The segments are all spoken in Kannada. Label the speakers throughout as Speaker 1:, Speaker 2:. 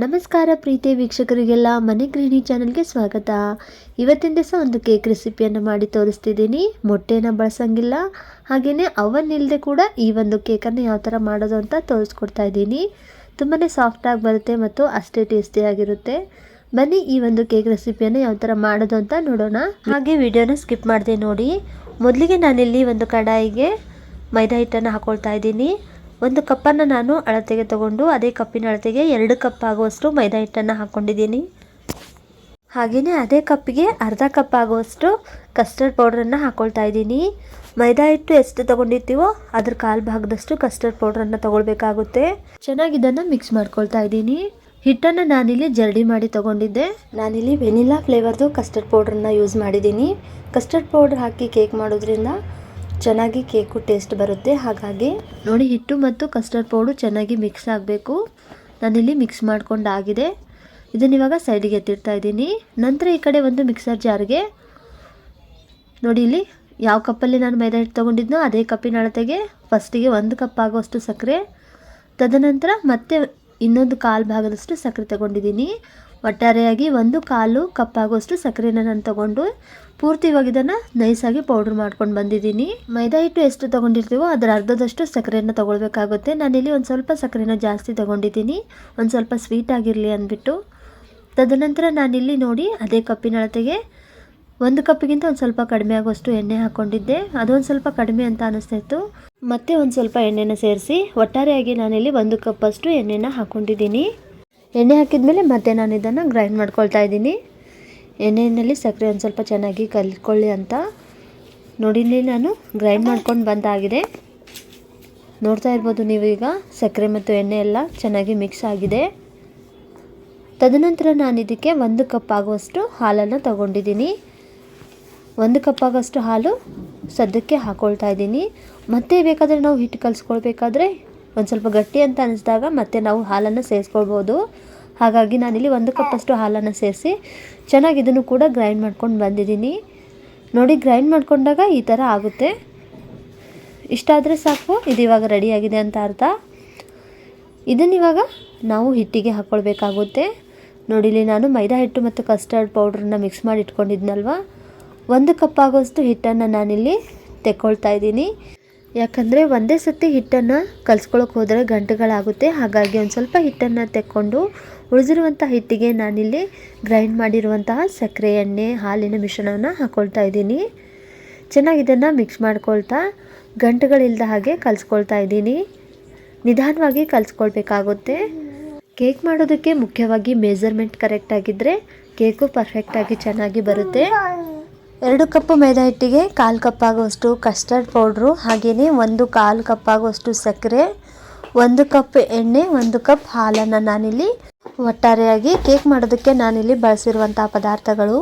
Speaker 1: ನಮಸ್ಕಾರ ಪ್ರೀತಿ ವೀಕ್ಷಕರಿಗೆಲ್ಲ, ಮನೆ ಗೃಹಿಣಿ ಚಾನಲ್ಗೆ ಸ್ವಾಗತ. ಇವತ್ತಿನ ದಿವಸ ಒಂದು ಕೇಕ್ ರೆಸಿಪಿಯನ್ನು ಮಾಡಿ ತೋರಿಸ್ತಿದ್ದೀನಿ. ಮೊಟ್ಟೆನ ಬಳಸಂಗಿಲ್ಲ ಹಾಗೆಯೇ ಅವನ್ ಇಲ್ಲದೆ ಕೂಡ ಈ ಒಂದು ಕೇಕನ್ನು ಯಾವ ಥರ ಮಾಡೋದು ಅಂತ ತೋರಿಸ್ಕೊಡ್ತಾ ಇದ್ದೀನಿ. ತುಂಬಾ ಸಾಫ್ಟಾಗಿ ಬರುತ್ತೆ ಮತ್ತು ಅಷ್ಟೇ ಟೇಸ್ಟಿಯಾಗಿರುತ್ತೆ ಬನ್ನಿ ಈ ಒಂದು ಕೇಕ್ ರೆಸಿಪಿಯನ್ನು ಯಾವ ಥರ ಮಾಡೋದು ಅಂತ ನೋಡೋಣ. ಹಾಗೆ ವಿಡಿಯೋನ ಸ್ಕಿಪ್ ಮಾಡಿದೆ ನೋಡಿ. ಮೊದಲಿಗೆ ನಾನಿಲ್ಲಿ ಒಂದು ಕಡಾಯಿಗೆ ಮೈದಾ ಹಿಟ್ಟನ್ನು ಹಾಕ್ಕೊಳ್ತಾ ಇದ್ದೀನಿ. ಒಂದು ಕಪ್ಪನ್ನು ನಾನು ಅಳತೆಗೆ ತಗೊಂಡು, ಅದೇ ಕಪ್ಪಿನ ಅಳತೆಗೆ ಎರಡು ಕಪ್ ಆಗುವಷ್ಟು ಮೈದಾ ಹಿಟ್ಟನ್ನು ಹಾಕ್ಕೊಂಡಿದ್ದೀನಿ ಹಾಗೆಯೇ ಅದೇ ಕಪ್ಪಿಗೆ ಅರ್ಧ ಕಪ್ ಆಗುವಷ್ಟು ಕಸ್ಟರ್ಡ್ ಪೌಡ್ರನ್ನು ಹಾಕ್ಕೊಳ್ತಾ ಇದ್ದೀನಿ. ಮೈದಾ ಹಿಟ್ಟು ಎಷ್ಟು ತೊಗೊಂಡಿರ್ತೀವೋ ಅದ್ರ ಕಾಲು ಭಾಗದಷ್ಟು ಕಸ್ಟರ್ಡ್ ಪೌಡ್ರನ್ನು ತೊಗೊಳ್ಬೇಕಾಗುತ್ತೆ. ಚೆನ್ನಾಗಿ ಇದನ್ನು ಮಿಕ್ಸ್ ಮಾಡ್ಕೊಳ್ತಾ ಇದ್ದೀನಿ. ಹಿಟ್ಟನ್ನು ನಾನಿಲ್ಲಿ ಜರಡಿ ಮಾಡಿ ತೊಗೊಂಡಿದ್ದೆ. ನಾನಿಲ್ಲಿ ವೆನಿಲಾ ಫ್ಲೇವರ್ದು ಕಸ್ಟರ್ಡ್ ಪೌಡ್ರನ್ನ ಯೂಸ್ ಮಾಡಿದ್ದೀನಿ. ಕಸ್ಟರ್ಡ್ ಪೌಡ್ರ್ ಹಾಕಿ ಕೇಕ್ ಮಾಡೋದ್ರಿಂದ ಚೆನ್ನಾಗಿ ಕೇಕು ಟೇಸ್ಟ್ ಬರುತ್ತೆ. ಹಾಗಾಗಿ ನೋಡಿ, ಹಿಟ್ಟು ಮತ್ತು ಕಸ್ಟರ್ಡ್ ಪೌಡು ಚೆನ್ನಾಗಿ ಮಿಕ್ಸ್ ಆಗಬೇಕು. ನಾನಿಲ್ಲಿ ಮಿಕ್ಸ್ ಮಾಡ್ಕೊಂಡಾಗಿದೆ. ಇದನ್ನು ಇವಾಗ ಸೈಡಿಗೆ ಎತ್ತಿಡ್ತಾ ಇದ್ದೀನಿ. ನಂತರ ಈ ಕಡೆ ಒಂದು ಮಿಕ್ಸರ್ ಜಾರ್ಗೆ ನೋಡಿ, ಇಲ್ಲಿ ಯಾವ ಕಪ್ಪಲ್ಲಿ ನಾನು ಮೈದಾ ಹಿಟ್ಟು ತೊಗೊಂಡಿದ್ನೋ ಅದೇ ಕಪ್ಪಿನ ಅಳತೆಗೆ ಫಸ್ಟಿಗೆ ಒಂದು ಕಪ್ ಆಗುವಷ್ಟು ಸಕ್ಕರೆ, ತದನಂತರ ಮತ್ತೆ ಇನ್ನೊಂದು ಕಾಲು ಭಾಗದಷ್ಟು ಸಕ್ಕರೆ ತಗೊಂಡಿದ್ದೀನಿ. ಒಟ್ಟಾರೆಯಾಗಿ ಒಂದು ಕಾಲು ಕಪ್ ಆಗುವಷ್ಟು ಸಕ್ಕರೆನ ನಾನು ತಗೊಂಡು ಪೂರ್ತಿ ಇದನ್ನು ನೈಸಾಗಿ ಪೌಡ್ರ್ ಮಾಡ್ಕೊಂಡು ಬಂದಿದ್ದೀನಿ. ಮೈದಾ ಹಿಟ್ಟು ಎಷ್ಟು ತೊಗೊಂಡಿರ್ತೀವೋ ಅದರ ಅರ್ಧದಷ್ಟು ಸಕ್ಕರೆಯನ್ನು ತೊಗೊಳ್ಬೇಕಾಗುತ್ತೆ. ನಾನಿಲ್ಲಿ ಒಂದು ಸ್ವಲ್ಪ ಸಕ್ಕರೆನ ಜಾಸ್ತಿ ತೊಗೊಂಡಿದ್ದೀನಿ. ಒಂದು ಸ್ವಲ್ಪ ಸ್ವೀಟ್ ಆಗಿರಲಿ ಅಂದ್ಬಿಟ್ಟು. ತದನಂತರ ನಾನಿಲ್ಲಿ ನೋಡಿ ಅದೇ ಕಪ್ಪಿನ ಅಳತೆಗೆ ಒಂದು ಕಪ್ಪಿಗಿಂತ ಒಂದು ಸ್ವಲ್ಪ ಕಡಿಮೆ ಆಗುವಷ್ಟು ಎಣ್ಣೆ ಹಾಕ್ಕೊಂಡಿದ್ದೆ ಅದೊಂದು ಸ್ವಲ್ಪ ಕಡಿಮೆ ಅಂತ ಅನಿಸ್ತಾಯಿತ್ತು ಮತ್ತೆ ಒಂದು ಸ್ವಲ್ಪ ಎಣ್ಣೆನ ಸೇರಿಸಿ ಒಟ್ಟಾರೆಯಾಗಿ ನಾನಿಲ್ಲಿ ಒಂದು ಕಪ್ಪಷ್ಟು ಎಣ್ಣೆನ ಹಾಕ್ಕೊಂಡಿದ್ದೀನಿ ಎಣ್ಣೆ ಹಾಕಿದ್ಮೇಲೆ ಮತ್ತೆ ನಾನು ಇದನ್ನು ಗ್ರೈಂಡ್ ಮಾಡ್ಕೊಳ್ತಾ ಇದ್ದೀನಿ. ಎಣ್ಣೆಯಲ್ಲಿ ಸಕ್ಕರೆ ಒಂದು ಸ್ವಲ್ಪ ಚೆನ್ನಾಗಿ ಕಲ್ತ್ಕೊಳ್ಳಿ ಅಂತ. ನೋಡಿ ನಾನು ಗ್ರೈಂಡ್ ಮಾಡ್ಕೊಂಡು ಬಂದಾಗಿದೆ. ನೋಡ್ತಾ ಇರ್ಬೋದು ನೀವೀಗ ಸಕ್ಕರೆ ಮತ್ತು ಎಣ್ಣೆ ಎಲ್ಲ ಚೆನ್ನಾಗಿ ಮಿಕ್ಸ್ ಆಗಿದೆ. ತದನಂತರ ನಾನು ಇದಕ್ಕೆ ಒಂದು ಕಪ್ ಆಗುವಷ್ಟು ಹಾಲನ್ನು ತಗೊಂಡಿದ್ದೀನಿ. ಒಂದು ಕಪ್ ಆಗೋಷ್ಟು ಹಾಲು ಸದ್ಯಕ್ಕೆ ಹಾಕ್ಕೊಳ್ತಾ ಇದ್ದೀನಿ. ಮತ್ತೆ ಬೇಕಾದರೆ ನಾವು ಹಿಟ್ಟು ಕಲಿಸ್ಕೊಳ್ಬೇಕಾದ್ರೆ ಒಂದು ಸ್ವಲ್ಪ ಗಟ್ಟಿ ಅಂತ ಅನಿಸಿದಾಗ ಮತ್ತೆ ನಾವು ಹಾಲನ್ನು ಸೇರಿಸ್ಕೊಳ್ಬೋದು. ಹಾಗಾಗಿ ನಾನಿಲ್ಲಿ ಒಂದು ಕಪ್ಪಷ್ಟು ಹಾಲನ್ನು ಸೇರಿಸಿ ಚೆನ್ನಾಗಿ ಇದನ್ನು ಕೂಡ ಗ್ರೈಂಡ್ ಮಾಡ್ಕೊಂಡು ಬಂದಿದ್ದೀನಿ. ನೋಡಿ ಗ್ರೈಂಡ್ ಮಾಡ್ಕೊಂಡಾಗ ಈ ಥರ ಆಗುತ್ತೆ. ಇಷ್ಟಾದರೆ ಸಾಕು, ಇದು ಇವಾಗ ರೆಡಿಯಾಗಿದೆ ಅಂತ ಅರ್ಥ. ಇದನ್ನಿವಾಗ ನಾವು ಹಿಟ್ಟಿಗೆ ಹಾಕ್ಕೊಳ್ಬೇಕಾಗುತ್ತೆ ಇಲ್ಲಿ ನಾನು ಮೈದಾ ಹಿಟ್ಟು ಮತ್ತು ಕಸ್ಟರ್ಡ್ ಪೌಡ್ರನ್ನ ಮಿಕ್ಸ್ ಮಾಡಿ ಇಟ್ಕೊಂಡಿದ್ನಲ್ವ? ಒಂದು ಕಪ್ ಆಗೋಷ್ಟು ಹಿಟ್ಟನ್ನು ನಾನಿಲ್ಲಿ ತೆಕ್ಕೊಳ್ತಾ ಇದ್ದೀನಿ. ಯಾಕಂದರೆ ಒಂದೇ ಸತಿ ಹಿಟ್ಟನ್ನು ಕಲಿಸ್ಕೊಳಕ್ಕೆ ಹೋದರೆ ಗಂಟುಗಳಾಗುತ್ತೆ. ಹಾಗಾಗಿ ಒಂದು ಸ್ವಲ್ಪ ಹಿಟ್ಟನ್ನು ತೆಕ್ಕೊಂಡು ಉಳಿದಿರುವಂಥ ಹಿಟ್ಟಿಗೆ ನಾನಿಲ್ಲಿ ಗ್ರೈಂಡ್ ಮಾಡಿರುವಂತಹ ಸಕ್ಕರೆ ಎಣ್ಣೆ, ಹಾಲಿನ ಮಿಶ್ರಣವನ್ನು ಹಾಕ್ಕೊಳ್ತಾ ಇದ್ದೀನಿ. ಚೆನ್ನಾಗಿ ಇದನ್ನು ಮಿಕ್ಸ್ ಮಾಡ್ಕೊಳ್ತಾ ಗಂಟುಗಳಿಲ್ಲದ ಹಾಗೆ ಕಲಿಸ್ಕೊಳ್ತಾ ಇದ್ದೀನಿ. ನಿಧಾನವಾಗಿ ಕಲಿಸ್ಕೊಳ್ಬೇಕಾಗುತ್ತೆ. ಕೇಕ್ ಮಾಡೋದಕ್ಕೆ ಮುಖ್ಯವಾಗಿ ಮೆಜರ್ಮೆಂಟ್ ಕರೆಕ್ಟ್ ಆಗಿದ್ದರೆ ಕೇಕು ಪರ್ಫೆಕ್ಟಾಗಿ ಚೆನ್ನಾಗಿ ಬರುತ್ತೆ. ಎರಡು ಕಪ್ ಮೈದಾ ಹಿಟ್ಟಿಗೆ ಕಾಲು ಕಪ್ಪಾಗುವಷ್ಟು ಕಸ್ಟರ್ಡ್ ಪೌಡ್ರು ಹಾಗೆಯೇ ಒಂದು ಕಾಲು ಕಪ್ಪಾಗುವಷ್ಟು ಸಕ್ಕರೆ, ಒಂದು ಕಪ್ ಎಣ್ಣೆ, ಒಂದು ಕಪ್ ಹಾಲನ್ನು ನಾನಿಲ್ಲಿ ಒಟ್ಟಾರೆಯಾಗಿ ಕೇಕ್ ಮಾಡೋದಕ್ಕೆ ನಾನಿಲ್ಲಿ ಬಳಸಿರುವಂಥ ಪದಾರ್ಥಗಳು.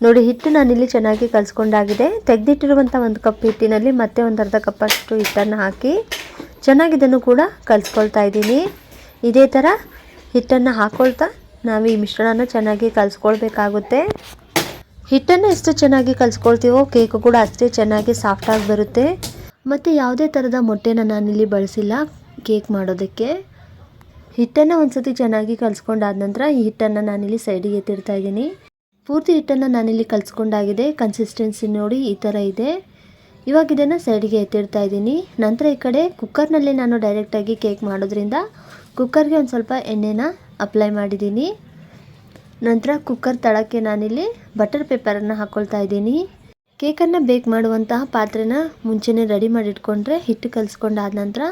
Speaker 1: ನೋಡಿ, ಹಿಟ್ಟು ನಾನಿಲ್ಲಿ ಚೆನ್ನಾಗಿ ಕಲಿಸ್ಕೊಂಡಾಗಿದೆ. ತೆಗೆದಿಟ್ಟಿರುವಂಥ ಒಂದು ಕಪ್ ಹಿಟ್ಟಿನಲ್ಲಿ ಮತ್ತೆ ಒಂದು ಅರ್ಧ ಕಪ್ಪಷ್ಟು ಹಿಟ್ಟನ್ನು ಹಾಕಿ ಚೆನ್ನಾಗಿ ಇದನ್ನು ಕೂಡ ಕಲಿಸ್ಕೊಳ್ತಾ ಇದ್ದೀನಿ. ಇದೇ ಥರ ಹಿಟ್ಟನ್ನು ಹಾಕ್ಕೊಳ್ತಾ ನಾವು ಈ ಮಿಶ್ರಣನ ಚೆನ್ನಾಗಿ ಕಲಿಸ್ಕೊಳ್ಬೇಕಾಗುತ್ತೆ. ಹಿಟ್ಟನ್ನು ಎಷ್ಟು ಚೆನ್ನಾಗಿ ಕಲಿಸ್ಕೊಳ್ತೀವೋ ಕೇಕು ಕೂಡ ಅಷ್ಟೇ ಚೆನ್ನಾಗಿ ಸಾಫ್ಟಾಗಿ ಬರುತ್ತೆ. ಮತ್ತು ಯಾವುದೇ ಥರದ ಮೊಟ್ಟೆನ ನಾನಿಲ್ಲಿ ಬಳಸಿಲ್ಲ ಕೇಕ್ ಮಾಡೋದಕ್ಕೆ. ಹಿಟ್ಟನ್ನು ಒಂದು ಸತಿ ಚೆನ್ನಾಗಿ ಕಲಿಸ್ಕೊಂಡಾದ ನಂತರ ಈ ಹಿಟ್ಟನ್ನು ನಾನಿಲ್ಲಿ ಸೈಡಿಗೆ ಎತ್ತಿರ್ತಾ ಇದ್ದೀನಿ. ಪೂರ್ತಿ ಹಿಟ್ಟನ್ನು ನಾನಿಲ್ಲಿ ಕಲಿಸ್ಕೊಂಡಾಗಿದೆ ಕನ್ಸಿಸ್ಟೆನ್ಸಿ ನೋಡಿ ಈ ಥರ ಇದೆ. ಇವಾಗ ಇದನ್ನು ಸೈಡಿಗೆ ಎತ್ತಿರ್ತಾ ಇದ್ದೀನಿ. ನಂತರ ಈ ಕಡೆ ಕುಕ್ಕರ್ನಲ್ಲಿ ನಾನು ಡೈರೆಕ್ಟಾಗಿ ಕೇಕ್ ಮಾಡೋದ್ರಿಂದ ಕುಕ್ಕರ್ಗೆ ಒಂದು ಸ್ವಲ್ಪ ಎಣ್ಣೆನ ಅಪ್ಲೈ ಮಾಡಿದ್ದೀನಿ. ನಂತರ ಕುಕ್ಕರ್ ತಳಕ್ಕೆ ನಾನಿಲ್ಲಿ ಬಟರ್ ಪೇಪರನ್ನು ಹಾಕ್ಕೊಳ್ತಾ ಇದ್ದೀನಿ. ಕೇಕನ್ನು ಬೇಕ್ ಮಾಡುವಂತಹ ಪಾತ್ರೆನ ಮುಂಚೆನೇ ರೆಡಿ ಮಾಡಿ ಇಟ್ಕೊಂಡ್ರೆ ಹಿಟ್ಟು ಕಲಿಸ್ಕೊಂಡಾದ ನಂತರ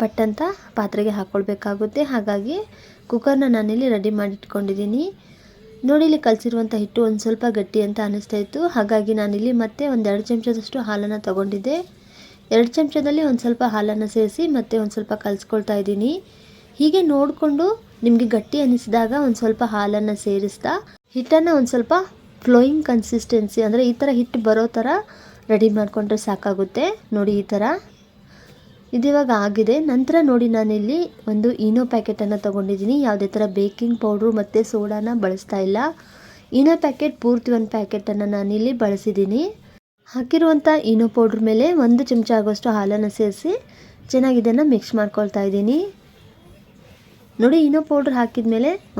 Speaker 1: ಪಟ್ಟಂತ ಪಾತ್ರೆಗೆ ಹಾಕ್ಕೊಳ್ಬೇಕಾಗುತ್ತೆ ಹಾಗಾಗಿ ಕುಕ್ಕರ್ನ ನಾನಿಲ್ಲಿ ರೆಡಿ ಮಾಡಿ ಇಟ್ಕೊಂಡಿದ್ದೀನಿ ನೋಡಿ ಇಲ್ಲಿ ಕಲಸಿರುವಂಥ ಹಿಟ್ಟು ಒಂದು ಸ್ವಲ್ಪ ಗಟ್ಟಿ ಅಂತ ಅನ್ನಿಸ್ತಾ ಇತ್ತು. ಹಾಗಾಗಿ ನಾನಿಲ್ಲಿ ಮತ್ತೆ ಒಂದು ಎರಡು ಚಮಚದಷ್ಟು ಹಾಲನ್ನು ತೊಗೊಂಡಿದ್ದೆ. ಎರಡು ಚಮಚದಲ್ಲಿ ಒಂದು ಸ್ವಲ್ಪ ಹಾಲನ್ನು ಸೇರಿಸಿ ಮತ್ತೆ ಒಂದು ಸ್ವಲ್ಪ ಕಲಿಸ್ಕೊಳ್ತಾ ಇದ್ದೀನಿ. ಹೀಗೆ ನೋಡಿಕೊಂಡು ನಿಮಗೆ ಗಟ್ಟಿ ಅನ್ನಿಸಿದಾಗ ಒಂದು ಸ್ವಲ್ಪ ಹಾಲನ್ನು ಸೇರಿಸ್ತಾ, ಹಿಟ್ಟನ್ನು ಒಂದು ಸ್ವಲ್ಪ ಫ್ಲೋಯಿಂಗ್ ಕನ್ಸಿಸ್ಟೆನ್ಸಿ ಅಂದರೆ ಈ ಥರ ಹಿಟ್ಟು ಬರೋ ಥರ ರೆಡಿ ಮಾಡಿಕೊಂಡ್ರೆ ಸಾಕಾಗುತ್ತೆ. ನೋಡಿ ಈ ಥರ ಇದಿವಾಗ ಆಗಿದೆ. ನಂತರ ನೋಡಿ ನಾನಿಲ್ಲಿ ಒಂದು ಇನೋ ಪ್ಯಾಕೆಟನ್ನು ತೊಗೊಂಡಿದ್ದೀನಿ. ಯಾವುದೇ ಥರ ಬೇಕಿಂಗ್ ಪೌಡ್ರು ಮತ್ತು ಸೋಡಾನ ಬಳಸ್ತಾ ಇಲ್ಲ. ಇನೋ ಪ್ಯಾಕೆಟ್ ಪೂರ್ತಿ ಒಂದು ಪ್ಯಾಕೆಟನ್ನು ನಾನಿಲ್ಲಿ ಬಳಸಿದ್ದೀನಿ. ಹಾಕಿರುವಂಥ ಇನೋ ಪೌಡ್ರ್ ಮೇಲೆ ಒಂದು ಚಮಚ ಆಗೋಷ್ಟು ಹಾಲನ್ನು ಸೇರಿಸಿ ಚೆನ್ನಾಗಿ ಇದನ್ನು ಮಿಕ್ಸ್ ಮಾಡ್ಕೊಳ್ತಾ ಇದ್ದೀನಿ. ನೋಡಿ, ಇನೋ ಪೌಡ್ರ್ ಹಾಕಿದ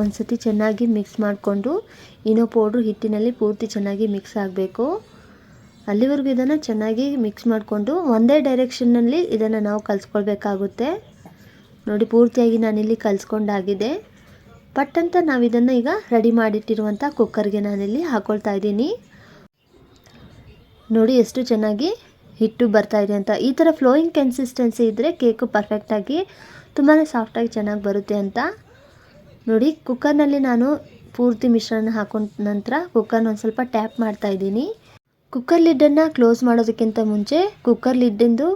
Speaker 1: ಒಂದು ಸತಿ ಚೆನ್ನಾಗಿ ಮಿಕ್ಸ್ ಮಾಡಿಕೊಂಡು, ಇನೋ ಪೌಡ್ರ್ ಹಿಟ್ಟಿನಲ್ಲಿ ಪೂರ್ತಿ ಚೆನ್ನಾಗಿ ಮಿಕ್ಸ್ ಆಗಬೇಕು. ಅಲ್ಲಿವರೆಗೂ ಇದನ್ನು ಚೆನ್ನಾಗಿ ಮಿಕ್ಸ್ ಮಾಡಿಕೊಂಡು, ಒಂದೇ ಡೈರೆಕ್ಷನ್ನಲ್ಲಿ ಇದನ್ನು ನಾವು ಕಲಿಸ್ಕೊಳ್ಬೇಕಾಗುತ್ತೆ. ನೋಡಿ, ಪೂರ್ತಿಯಾಗಿ ನಾನಿಲ್ಲಿ ಕಲಿಸ್ಕೊಂಡಾಗಿದೆ. ಪಟ್ ಅಂತ ನಾವು ಇದನ್ನು ಈಗ ರೆಡಿ ಮಾಡಿಟ್ಟಿರುವಂಥ ಕುಕ್ಕರ್ಗೆ ನಾನಿಲ್ಲಿ ಹಾಕೊಳ್ತಾ ಇದ್ದೀನಿ. ನೋಡಿ, ಎಷ್ಟು ಚೆನ್ನಾಗಿ ಹಿಟ್ಟು ಬರ್ತಾ ಅಂತ. ಈ ಥರ ಫ್ಲೋಯಿಂಗ್ ಕನ್ಸಿಸ್ಟೆನ್ಸಿ ಇದ್ದರೆ ಕೇಕು ಪರ್ಫೆಕ್ಟಾಗಿ ತುಂಬಾ ಸಾಫ್ಟಾಗಿ ಚೆನ್ನಾಗಿ ಬರುತ್ತೆ ಅಂತ ನೋಡಿ ಕುಕ್ಕರ್ನಲ್ಲಿ ನಾನು ಪೂರ್ತಿ ಮಿಶ್ರಣ ಹಾಕೊಂಡ ನಂತರ ಕುಕ್ಕರ್ನ ಒಂದು ಸ್ವಲ್ಪ ಟ್ಯಾಪ್ ಮಾಡ್ತಾ ಇದ್ದೀನಿ. ಕುಕ್ಕರ್ ಲಿಡ್ಡನ್ನು ಕ್ಲೋಸ್ ಮಾಡೋದಕ್ಕಿಂತ ಮುಂಚೆ ಕುಕ್ಕರ್ ಲಿಡ್ಡಿಂದು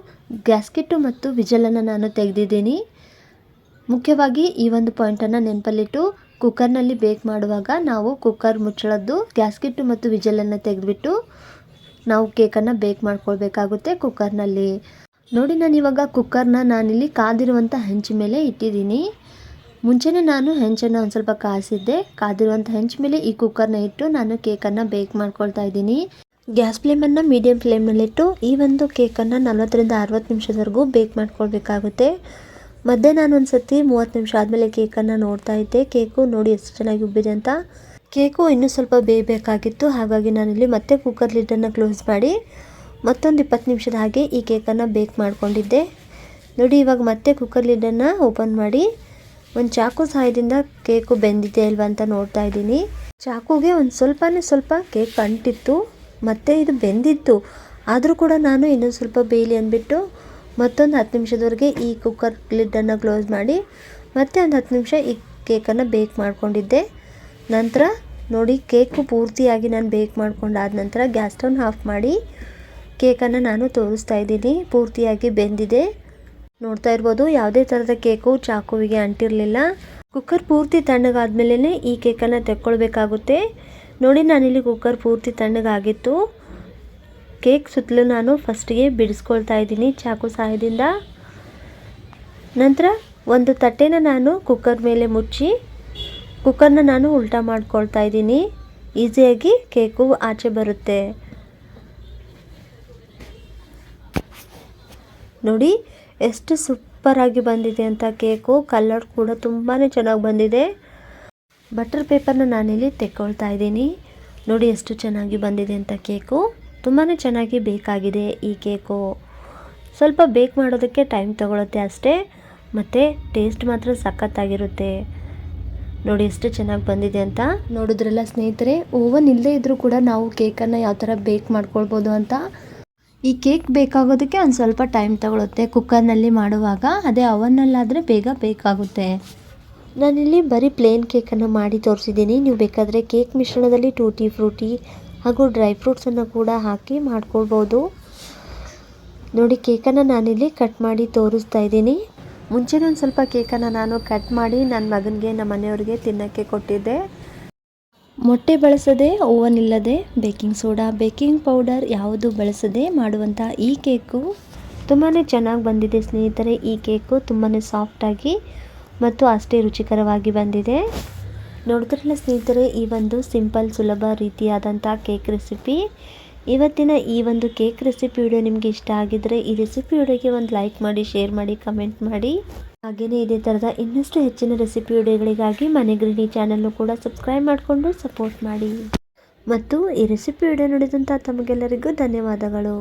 Speaker 1: ಗ್ಯಾಸ್ಕೆಟ್ಟು ಮತ್ತು ವಿಜಲನ್ನು ನಾನು ತೆಗೆದಿದ್ದೀನಿ. ಮುಖ್ಯವಾಗಿ ಈ ಒಂದು ಪಾಯಿಂಟನ್ನು ನೆನಪಲ್ಲಿಟ್ಟು ಕುಕ್ಕರ್ನಲ್ಲಿ ಬೇಕ್ ಮಾಡುವಾಗ ನಾವು ಕುಕ್ಕರ್ ಮುಚ್ಚಳದ್ದು ಗ್ಯಾಸ್ಕೆಟ್ಟು ಮತ್ತು ವಿಜಲನ್ನು ತೆಗೆದುಬಿಟ್ಟು ನಾವು ಕೇಕನ್ನು ಬೇಕ್ ಮಾಡ್ಕೊಳ್ಬೇಕಾಗುತ್ತೆ ಕುಕ್ಕರ್ನಲ್ಲಿ ನೋಡಿ, ನಾನು ಇವಾಗ ಕುಕ್ಕರ್ನ ನಾನಿಲ್ಲಿ ಕಾದಿರುವಂಥ ಹೆಂಚು ಮೇಲೆ ಇಟ್ಟಿದ್ದೀನಿ. ಮುಂಚೆನೇ ನಾನು ಹೆಂಚನ್ನು ಒಂದು ಸ್ವಲ್ಪ ಕಾಯಿಸಿದ್ದೆ. ಕಾದಿರುವಂಥ ಹೆಂಚು ಮೇಲೆ ಈ ಕುಕ್ಕರ್ನ ಇಟ್ಟು ನಾನು ಕೇಕನ್ನು ಬೇಕ್ ಮಾಡ್ಕೊಳ್ತಾ ಇದ್ದೀನಿ. ಗ್ಯಾಸ್ ಫ್ಲೇಮನ್ನು ಮೀಡಿಯಮ್ ಫ್ಲೇಮ್ನಲ್ಲಿಟ್ಟು ಈ ಒಂದು ಕೇಕನ್ನು ನಲ್ವತ್ತರಿಂದ ಅರವತ್ತು ನಿಮಿಷದವರೆಗೂ ಬೇಕ್ ಮಾಡ್ಕೊಳ್ಬೇಕಾಗುತ್ತೆ. ನಾನು ಒಂದು ಸತಿ ಮೂವತ್ತು ನಿಮಿಷ ಆದಮೇಲೆ ಕೇಕನ್ನು ನೋಡ್ತಾ ಇದ್ದೆ. ಕೇಕು ನೋಡಿ ಎಷ್ಟು ಚೆನ್ನಾಗಿ ಉಬ್ಬಿದೆ ಅಂತ. ಕೇಕು ಇನ್ನೂ ಸ್ವಲ್ಪ ಬೇಯಬೇಕಾಗಿತ್ತು. ಹಾಗಾಗಿ ನಾನಿಲ್ಲಿ ಮತ್ತೆ ಕುಕ್ಕರ್ ಲಿಡ್ಡನ್ನು ಕ್ಲೋಸ್ ಮಾಡಿ ಮತ್ತೊಂದು ಇಪ್ಪತ್ತು ನಿಮಿಷದ ಹಾಗೆ ಈ ಕೇಕನ್ನು ಬೇಕ್ ಮಾಡಿಕೊಂಡಿದ್ದೆ. ನೋಡಿ, ಇವಾಗ ಮತ್ತೆ ಕುಕ್ಕರ್ ಲಿಡನ್ನು ಓಪನ್ ಮಾಡಿ ಒಂದು ಚಾಕು ಸಹಾಯದಿಂದ ಕೇಕು ಬೆಂದಿದೆ ಅಲ್ವಾ ಅಂತ ನೋಡ್ತಾ ಇದ್ದೀನಿ. ಚಾಕುಗೆ ಒಂದು ಸ್ವಲ್ಪನೇ ಸ್ವಲ್ಪ ಕೇಕ್ ಅಂಟಿತ್ತು, ಮತ್ತು ಇದು ಬೆಂದಿತ್ತು. ಆದರೂ ಕೂಡ ನಾನು ಇನ್ನೊಂದು ಸ್ವಲ್ಪ ಬೇಯಲಿ ಅಂದ್ಬಿಟ್ಟು ಮತ್ತೊಂದು ಹತ್ತು ನಿಮಿಷದವರೆಗೆ ಈ ಕುಕ್ಕರ್ ಲಿಡ್ಡನ್ನು ಕ್ಲೋಸ್ ಮಾಡಿ ಮತ್ತೆ ಒಂದು ಹತ್ತು ನಿಮಿಷ ಈ ಕೇಕನ್ನು ಬೇಕ್ ಮಾಡಿಕೊಂಡಿದ್ದೆ. ನಂತರ ನೋಡಿ, ಕೇಕು ಪೂರ್ತಿಯಾಗಿ ನಾನು ಬೇಕ್ ಮಾಡ್ಕೊಂಡಾದ ನಂತರ ಗ್ಯಾಸ್ ಸ್ಟೌನ್ ಆಫ್ ಮಾಡಿ ಕೇಕನ್ನು ನಾನು ತೋರಿಸ್ತಾ ಇದ್ದೀನಿ. ಪೂರ್ತಿಯಾಗಿ ಬೆಂದಿದೆ. ನೋಡ್ತಾ ಇರ್ಬೋದು, ಯಾವುದೇ ಥರದ ಕೇಕು ಚಾಕುವಿಗೆ ಅಂಟಿರಲಿಲ್ಲ. ಕುಕ್ಕರ್ ಪೂರ್ತಿ ತಣ್ಣಗಾದ್ಮೇಲೆ ಈ ಕೇಕನ್ನು ತೆಕ್ಕೊಳ್ಬೇಕಾಗುತ್ತೆ. ನೋಡಿ, ನಾನಿಲ್ಲಿ ಕುಕ್ಕರ್ ಪೂರ್ತಿ ತಣ್ಣಗಾಗಿತ್ತು. ಕೇಕ್ ಸುತ್ತಲೂ ನಾನು ಫಸ್ಟಿಗೆ ಬಿಡಿಸ್ಕೊಳ್ತಾ ಇದ್ದೀನಿ ಚಾಕು ಸಹಾಯದಿಂದ. ನಂತರ ಒಂದು ತಟ್ಟೆನ ನಾನು ಕುಕ್ಕರ್ ಮೇಲೆ ಮುಚ್ಚಿ, ಕುಕ್ಕರ್ನ ನಾನು ಉಲ್ಟಾ ಮಾಡ್ಕೊಳ್ತಾ ಇದ್ದೀನಿ. ಈಸಿಯಾಗಿ ಕೇಕು ಆಚೆ ಬರುತ್ತೆ. ನೋಡಿ, ಎಷ್ಟು ಸೂಪರಾಗಿ ಬಂದಿದೆ ಅಂತ ಕೇಕು. ಕಲರ್ ಕೂಡ ತುಂಬಾ ಚೆನ್ನಾಗಿ ಬಂದಿದೆ. ಬಟರ್ ಪೇಪರ್ನ ನಾನಿಲ್ಲಿ ತೆಕ್ಕೊಳ್ತಾ ಇದ್ದೀನಿ. ನೋಡಿ ಎಷ್ಟು ಚೆನ್ನಾಗಿ ಬಂದಿದೆ ಅಂತ ಕೇಕು. ತುಂಬಾ ಚೆನ್ನಾಗಿ ಬೇಕಾಗಿದೆ ಈ ಕೇಕು. ಸ್ವಲ್ಪ ಬೇಕ್ ಮಾಡೋದಕ್ಕೆ ಟೈಮ್ ತಗೊಳುತ್ತೆ ಅಷ್ಟೇ. ಮತ್ತು ಟೇಸ್ಟ್ ಮಾತ್ರ ಸಖತ್ತಾಗಿರುತ್ತೆ. ನೋಡಿ ಎಷ್ಟು ಚೆನ್ನಾಗಿ ಬಂದಿದೆ ಅಂತ. ನೋಡಿದ್ರಲ್ಲ ಸ್ನೇಹಿತರೆ, ಓವನ್ ಇಲ್ಲದೇ ಇದ್ದರೂ ಕೂಡ ನಾವು ಕೇಕನ್ನು ಯಾವ ಥರ ಬೇಕ್ ಮಾಡ್ಕೊಳ್ಬೋದು ಅಂತ ಈ ಕೇಕ್ ಬೇಕಾಗೋದಕ್ಕೆ ಒಂದು ಸ್ವಲ್ಪ ಟೈಮ್ ತಗೊಳುತ್ತೆ. ಕುಕ್ಕರ್ನಲ್ಲಿ ಮಾಡುವಾಗ ಅದೇ ಅವನ್ನಲ್ಲಾದರೆ ಬೇಗ ಬೇಕಾಗುತ್ತೆ. ನಾನಿಲ್ಲಿ ಬರೀ ಪ್ಲೇನ್ ಕೇಕನ್ನು ಮಾಡಿ ತೋರಿಸಿದ್ದೀನಿ. ನೀವು ಬೇಕಾದರೆ ಕೇಕ್ ಮಿಶ್ರಣದಲ್ಲಿ ಟೂಟಿ ಫ್ರೂಟಿ ಹಾಗೂ ಡ್ರೈ ಫ್ರೂಟ್ಸನ್ನು ಕೂಡ ಹಾಕಿ ಮಾಡ್ಕೊಳ್ಬೋದು. ನೋಡಿ, ಕೇಕನ್ನು ನಾನಿಲ್ಲಿ ಕಟ್ ಮಾಡಿ ತೋರಿಸ್ತಾ ಇದ್ದೀನಿ. ಮುಂಚೆನೇ ಒಂದು ಸ್ವಲ್ಪ ಕೇಕನ್ನು ನಾನು ಕಟ್ ಮಾಡಿ ನನ್ನ ಮಗನಿಗೆ ನಮ್ಮ ಮನೆಯವ್ರಿಗೆ ತಿನ್ನೋಕ್ಕೆ ಕೊಟ್ಟಿದ್ದೆ. ಮೊಟ್ಟೆ ಬಳಸದೆ ಓವನ್ ಇಲ್ಲದೆ ಬೇಕಿಂಗ್ ಸೋಡಾ, ಬೇಕಿಂಗ್ ಪೌಡರ್ ಯಾವುದು ಬಳಸದೆ ಮಾಡುವಂಥ ಈ ಕೇಕು ತುಂಬಾ ಚೆನ್ನಾಗಿ ಬಂದಿದೆ ಸ್ನೇಹಿತರೆ. ಈ ಕೇಕು ತುಂಬಾ ಸಾಫ್ಟಾಗಿ ಮತ್ತು ಅಷ್ಟೇ ರುಚಿಕರವಾಗಿ ಬಂದಿದೆ. ನೋಡಿದ್ರಲ್ಲ ಸ್ನೇಹಿತರೆ, ಈ ಒಂದು ಸಿಂಪಲ್, ಸುಲಭ ರೀತಿಯಾದಂಥ ಕೇಕ್ ರೆಸಿಪಿ. ಇವತ್ತಿನ ಈ ಒಂದು ಕೇಕ್ ರೆಸಿಪಿ ವಿಡಿಯೋ ನಿಮಗೆ ಇಷ್ಟ ಆಗಿದ್ದರೆ ಈ ರೆಸಿಪಿ ವಿಡಿಯೋಗೆ ಒಂದು ಲೈಕ್ ಮಾಡಿ, ಶೇರ್ ಮಾಡಿ, ಕಮೆಂಟ್ ಮಾಡಿ. ಹಾಗೆಯೇ ಇದೇ ಥರದ ಇನ್ನಷ್ಟು ಹೆಚ್ಚಿನ ರೆಸಿಪಿ ವಿಡಿಯೋಗಳಿಗಾಗಿ ಮನೆ ಗೃಹಿಣಿ ಚಾನಲ್ನು ಕೂಡ ಸಬ್ಸ್ಕ್ರೈಬ್ ಮಾಡಿಕೊಂಡು ಸಪೋರ್ಟ್ ಮಾಡಿ. ಮತ್ತು ಈ ರೆಸಿಪಿ ವಿಡಿಯೋ ನೋಡಿದಂಥ ತಮಗೆಲ್ಲರಿಗೂ ಧನ್ಯವಾದಗಳು.